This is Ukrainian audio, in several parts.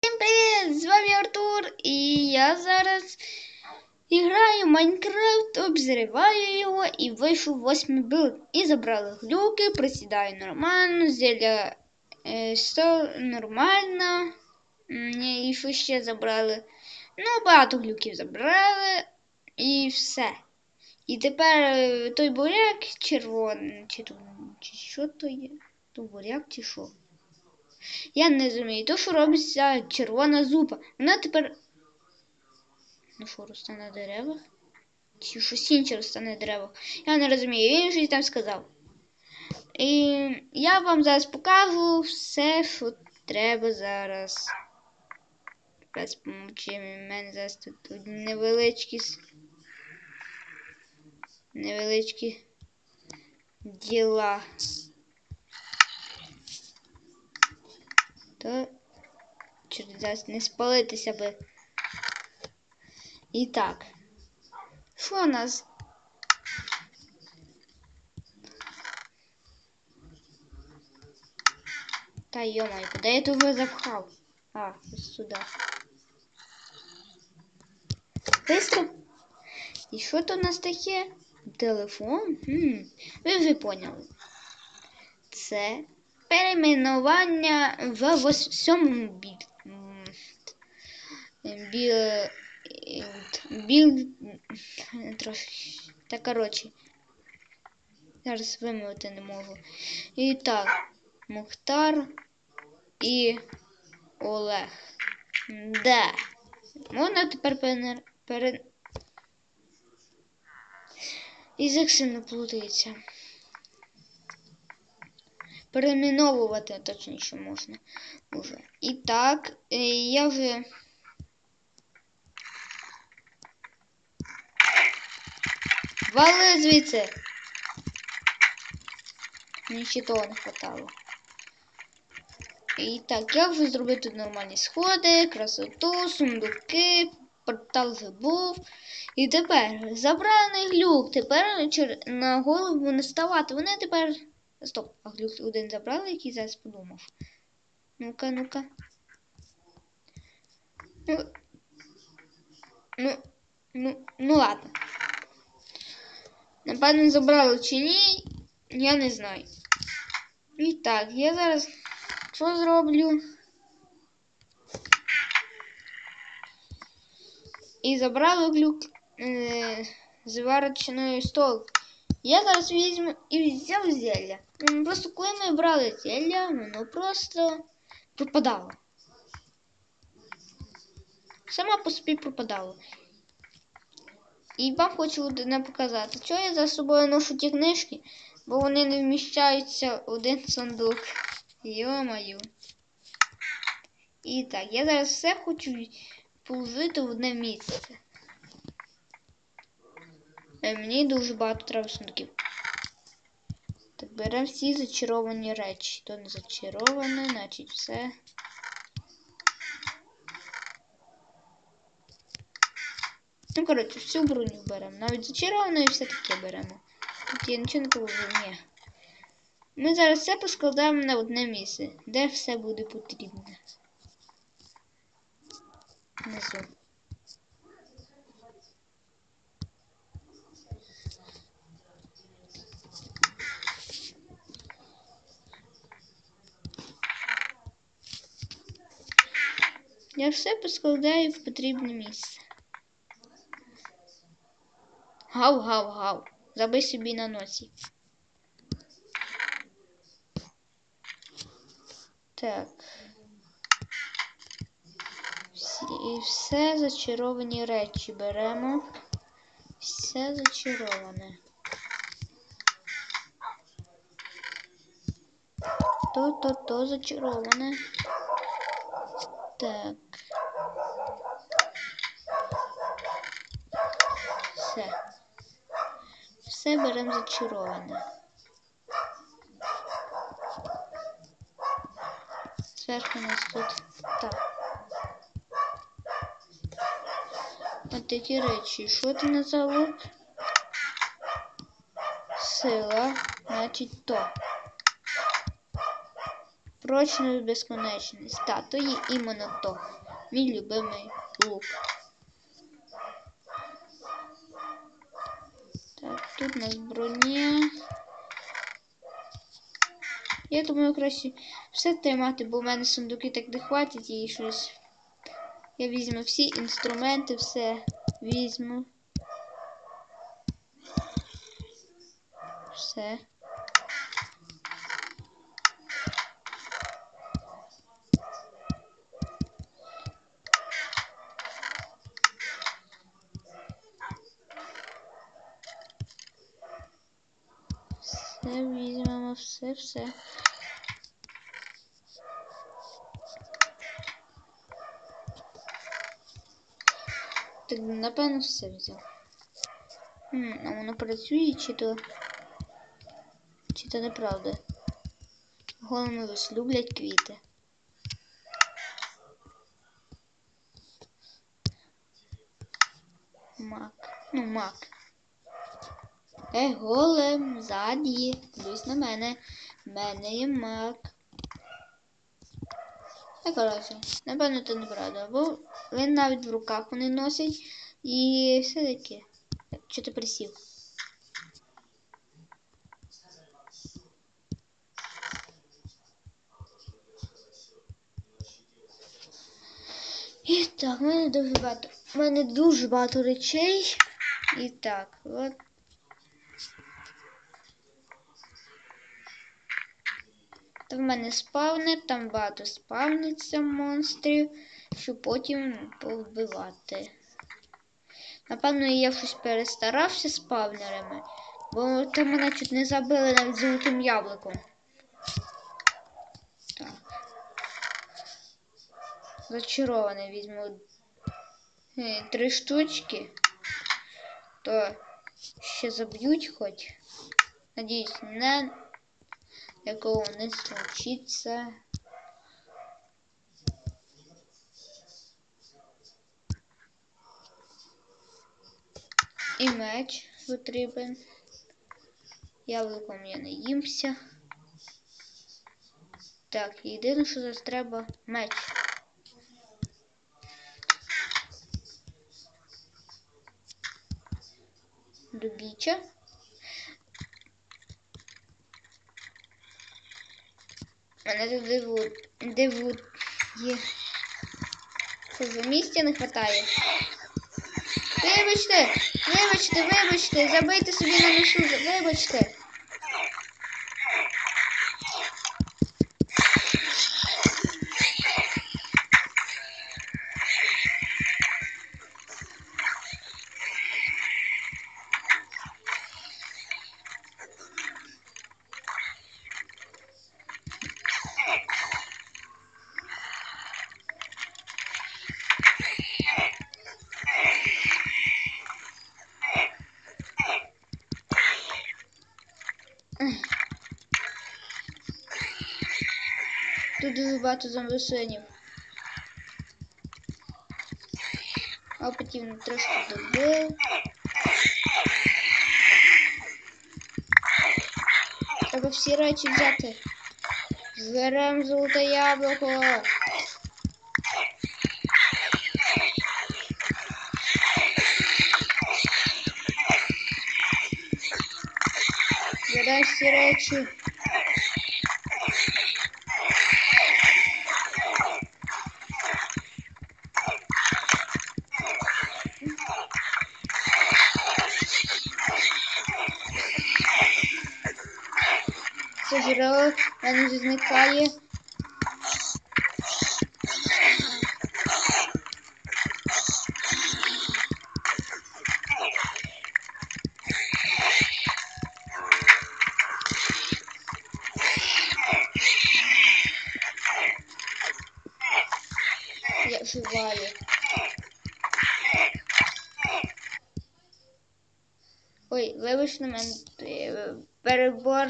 Всім привіт! З вами Артур, і я зараз граю в Майнкрафт, обзриваю його і вийшов восьмий білд. І забрали глюки, присідаю нормально, зілля е, сто нормально. М, І що ще забрали? Ну, багато глюків забрали і все. І тепер е, той буряк червоний, чи, то- чи що то є? То буряк чи що? Я не розумію. То, що робиться червона зупа. Вона тепер. Ну що, росте на деревах? Чи щось інше росте на деревах? Я не розумію. Він щось там сказав. І я вам зараз покажу все, що треба зараз. Без помочі в мене зараз тут невеличкі. Невеличкі діла. То через не спалитися би. І так. Що у нас? Та йомай, куди я того запхав? А, ось сюди. Бистро. І що то у нас таке? Телефон? Хм. Ви вже поняли. Це перейменування в сьомому біль. м, Біл. е, Трошки. Та коротше. Зараз вимовити не можу. І так. Мухтар і Олег. Да. Можна тепер пере... пере... Язик сильно плутається. Перейменовувати точніше можна уже. І так, е, я вже. Вали звідси. Мені ще того не хватало. І так, я вже зробив тут нормальні сходи, красоту, сундуки, портал вже був. І тепер забраний глюк. Тепер на голову не ставати. Вони тепер. Стоп, а глюк один забрали, який зараз подумав. Ну-ка, ну-ка. Ну, ну, ну, ну ладно. Напевно, забрали чи ні, я не знаю. І так, я зараз що зроблю? І забрали глюк е, зварочною стол. Я зараз візьму і взяв зілля. Просто коли ми брали зілля, воно просто пропадало. Сама по собі пропадало. І вам хочу одне показати. Чого я за собою ношу ті книжки? Бо вони не вміщаються в один сундук. Йо-маю. І так, я зараз все хочу положити в одне місце. Е, Мені дуже багато треба сундуків. Так, беремо всі зачаровані речі. То не зачароване, значить все. Ну, коротше, всю броню беремо. Навіть зачаровану і все таке беремо. Тут я нічого не положу, ні. Ми зараз все поскладаємо на одне місце, де все буде потрібне. Внизу. Я все поскладаю в потрібне місце. Гав, гав, гав. Забий собі на носі. Так. І все зачаровані речі беремо. Все зачароване. То, то, то зачароване. Так. Все. Все беремо зачароване. Зверху у нас тут так. От такі речі. Що ти назвав? Сила, значить то. Прочну безконечність. Та, то є іменно то. Мій любимий лук. Так, тут у нас броня. Я думаю, краще все тримати, бо в мене сундуки так не хватить і щось. Я візьму всі інструменти, все візьму. Все все, все. Так, напевно, все взяв. М, а воно працює, чи то. Чи то неправда? Голими ось люблять квіти. Мак. Ну, мак. Е, голем, ззаді. Дивись на мене. Мене є мак. Та коротше, напевно, це неправда. Бо він навіть в руках вони носять і все таке. Що ти присів? І так, в мене дуже багато. В мене дуже багато речей. І так, от. Та в мене спавнер, там багато спавниться монстрів, щоб потім повбивати. Напевно, я щось перестарався з спавнерами, бо там мене чуть не забили навіть золотим яблуком. Так. Зачароване візьму е, три штучки, то ще заб'ють хоч. Надіюсь, не якого не случиться. І меч потрібен. Яблуком я не їмся. Так, єдине, що зараз треба меч. Добіча. Мене тут диву, диву є. Це за місця не вистачає? Вибачте, вибачте, вибачте, забийте собі на мішу, вибачте. Тут дуже багато зомбисинів. А потім трошки добив. Треба всі речі взяти. Зберемо золоте яблуко. Всі речі. Це джерело в мене На мене перебор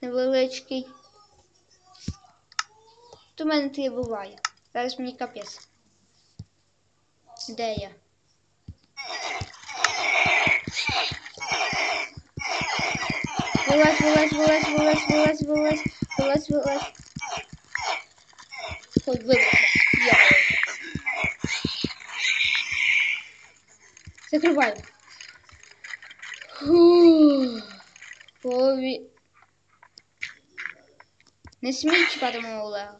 невеличкий. То в мене це буває. Зараз мені капець. Де я? Вилазь, вилазь, вилазь, вилазь, вилазь, вилазь, вилазь, вилазь. Хоч вибухне. Я. Закриваємо. Пові... Не смій чіпати мого Олега.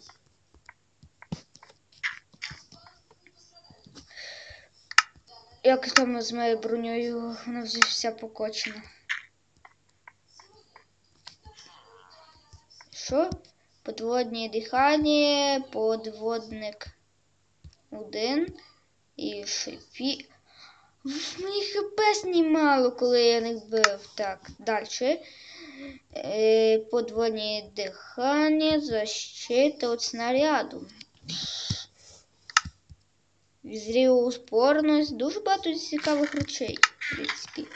Як там з моєю бронею, вона вже вся покочена. Що? Подводні дихання, подводник один і шипі. Мені хп знімало, коли я них бив. Так, далі. Е, подводні дихання, защита від снаряду. Зрівоспорність, дуже багато цікавих речей, в.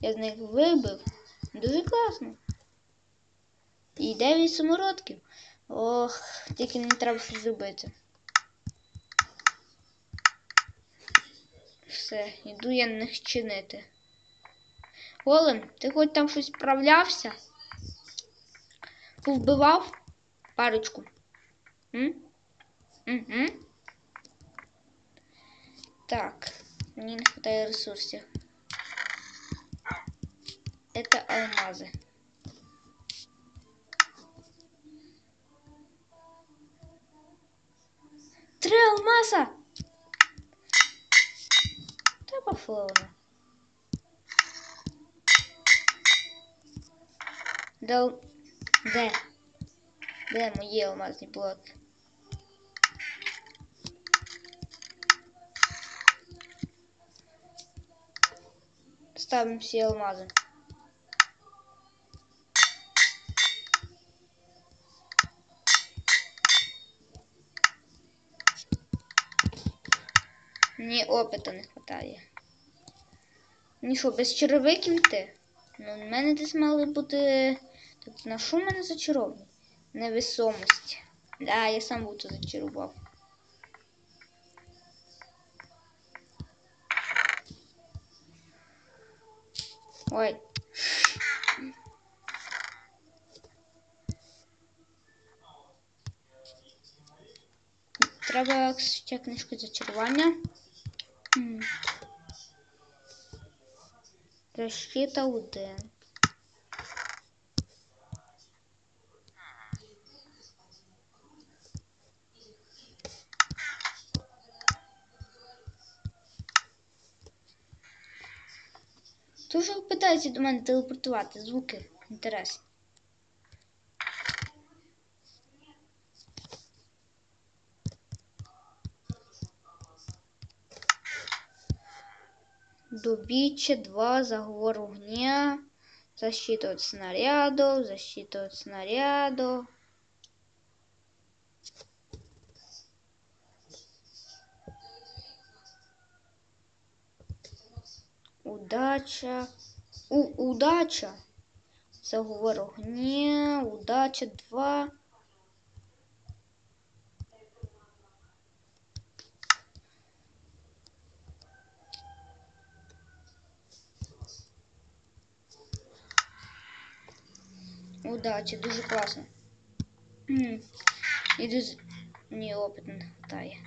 Я з них вибив. Дуже класно. І 9 самородків. Ох, тільки не треба щось зробити. Все, йду я них чинити. Голем, ти хоч там щось справлявся? Повбивав парочку. М? Угу. Так, мені не хватає ресурсів. Это алмазы. Три алмаза! Та пошло воно. Де... Де? Де мої алмазні блоки? Ставим всі алмази. Мені опиту не вистачає. Мені що, без черевиків йти? Ну, в мене десь мали бути. Тут на що в мене зачаровані? Невесомість. Да, я сам буду зачарував. Ой. Треба ще книжку зачарування. Защита один. Дуже питається до мене телепортувати звуки. Інтересно. Добича 2, заговор огня, защита от снарядов, защита от снарядов. Удача. У, удача. Заговор огня, удача 2. Удача, дуже класно. М, Іду з... Мені опит не хватає.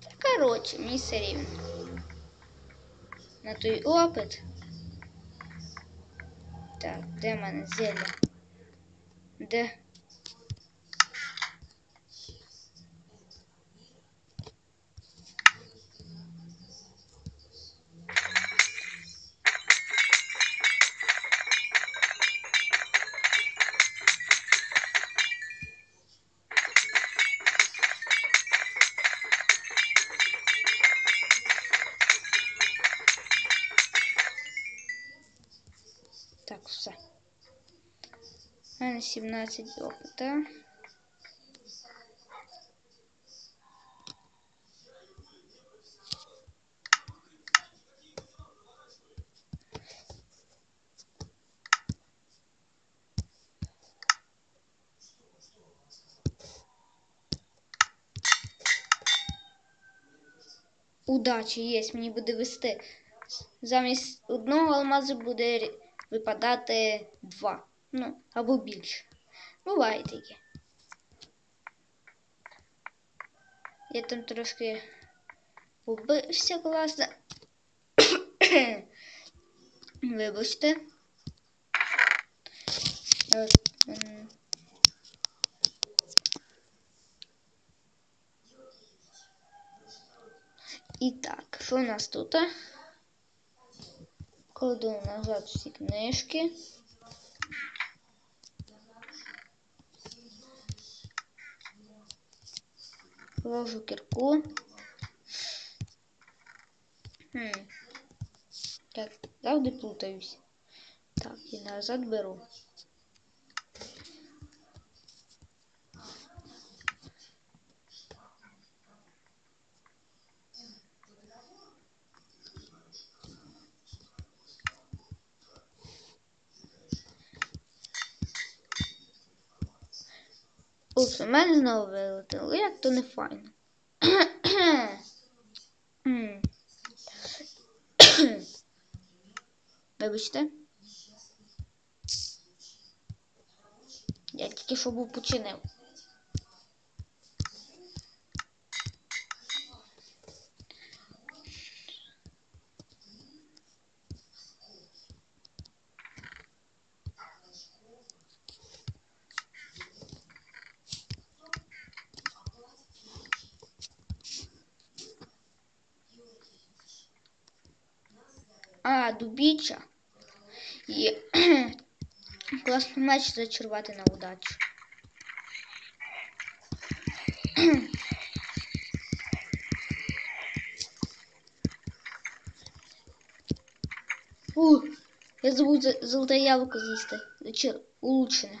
Та коротше, мені все рівно. На той опит. Так, де в мене зілля? Де? 18 опыта. Удачі є, мені буде вести. Замість одного алмазу буде випадати э, два. Ну, або більше. Буває таке. Я там трошки побився класно. Вибачте. І так, що у нас тут? Кладу назад всі книжки. Ложу кирку. Хм. Так, завжди плутаюсь. Так, і назад беру. Мене знову вилетіло. Як то не файно. Вибачте. Я тільки що був починив. А, дубіча. Є. Класний меч зачарувати на удачу. Фу, я забув за- золоте яблуко з'їсти. Зачар... Улучшене.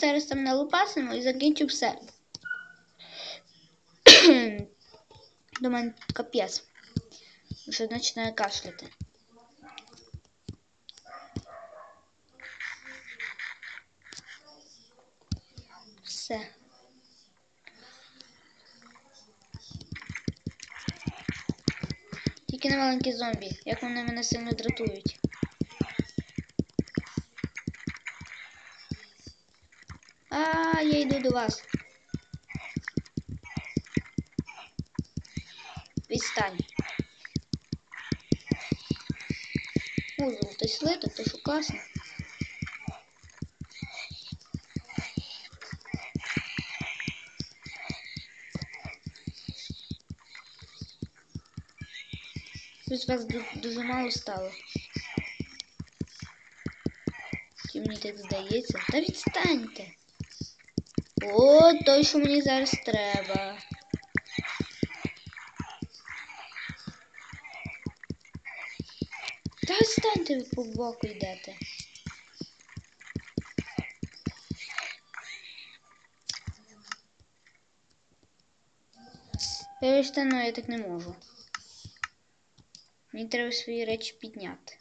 Зараз там налупасимо і закінчу все. До мене капець. Вже починає кашляти. Все. Тільки не маленькі зомбі, як вони мене сильно дратують. А, я йду до вас. Відстань. О, золотий след, це що класно. Щось вас ду- дуже мало стало. Чи мені так здається? Та відстаньте. О, той, що мені зараз треба. Ви по боку йдете. Вибачте, ну я так не можу. Мені треба свої речі підняти.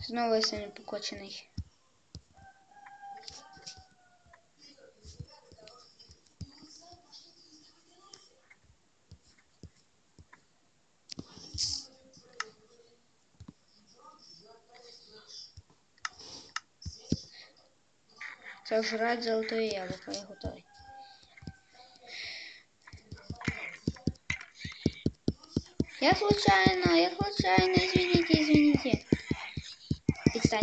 Знову я сьогодні покочений. Це жрать золотое яблоко, я готовий. Я случайно, я случайно, извините, извините. Відстань.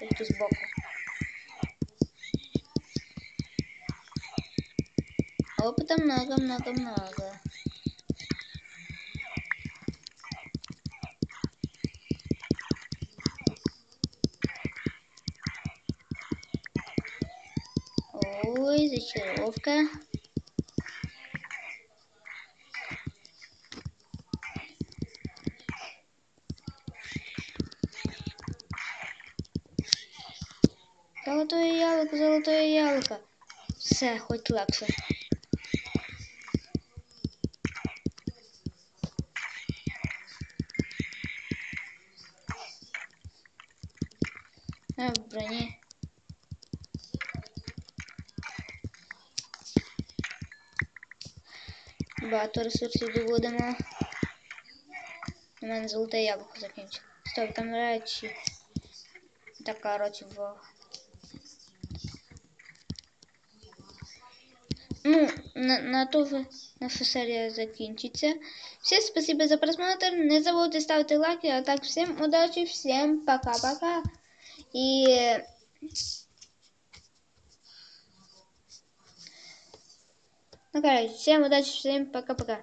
Я тут сбоку. Опыта много, много, много. дрессировка. Золотое яблуко, золотое яблуко. Все, хоть легше. А. Багато ресурсів добудемо. У мене золоте яблуко закінчило. Стоп, там речі. Так, короче, в. Ну, на, на то наша серія закінчиться. Всем спасибо за просмотр. Не забудьте ставити лайки. А так, всем удачи, всем пока-пока. И... Ну, всем удачи, всем пока-пока.